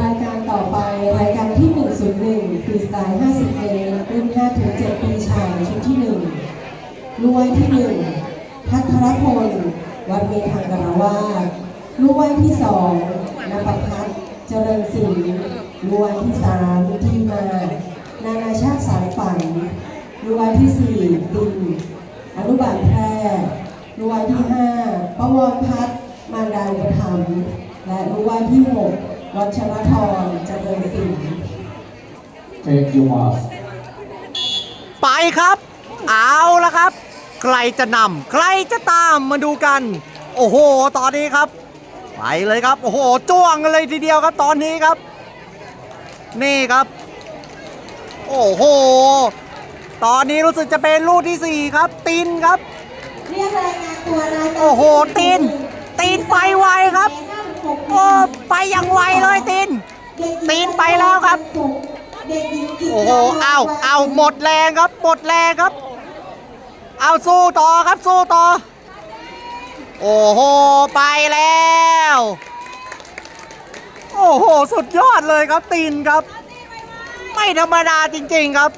รายการต่อไปรายการที่ 101ฟรีสไตล์50เมตรรุ่น5ถึง7ปีชายชุดที่1ลูกว่ายที่ 1 พัทรพล วัดเมธังกราวาสลูกว่ายที่2นภพัฒน์เจริญศรีลูกว่ายที่ 3 ทีมา นานาชาติสายฝันลูกว่ายที่ 4 ดิน อนุบาลแพร่ลูกว่ายที่ 5 ประวรพัฒน์มารดาอุปถัมภ์และลูกว่ายที่ 6 วัชรทรเจริญศรี Take your mask. ไปครับ เอาละครับ ใครจะนำใครจะตามมาดูกัน โอ้โห ตอนนี้ครับ ไปเลยครับ โอ้โห จ้วงกันเลยทีเดียวครับ ตอนนี้ครับ นี่ครับ โอ้โห ตอนนี้รู้สึกจะเป็นลูกที่สี่ครับ ตินครับ เรียกรายงานตัวรายการโอ้โหตีนตีนไปไวครับ โอ้ไปอย่างไวเลยตินตีนไปแล้วครับ โอ้โหเอาเอาหมดแรงครับ หมดแรงครับ เอาสู้ต่อครับสู้ต่อ โอ้โห ไปแล้ว โอ้โห สุดยอดเลยครับตีนครับ ไม่ธรรมดาจริงๆครับ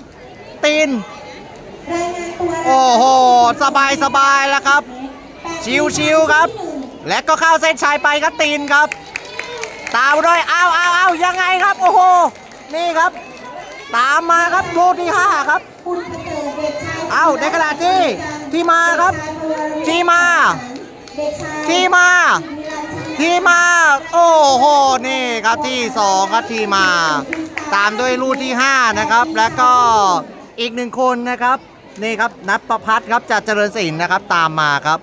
ตีน โอ้โห สบายสบายแล้วครับ ชิวๆครับ และก็เข้าเส้นชัยไปครับตีนครับ ตามด้วยเอาเอาเอายังไงครับ โอ้โห นี่ครับ ตามมาครับลูกที่ห้าครับเสริฐเด็กชายเอ้าในขณะที่ที่มาครับ ที่มา ที่มา ที่มา โอ้โห นี่ครับที่สองครับที่มา ตามด้วยลูกที่ห้านะครับ แล้วก็อีกหนึ่งคนนะครับ นี่ครับนัทประพัฒนครับจากเจริญศิลป์นะครับ ตามมาครับ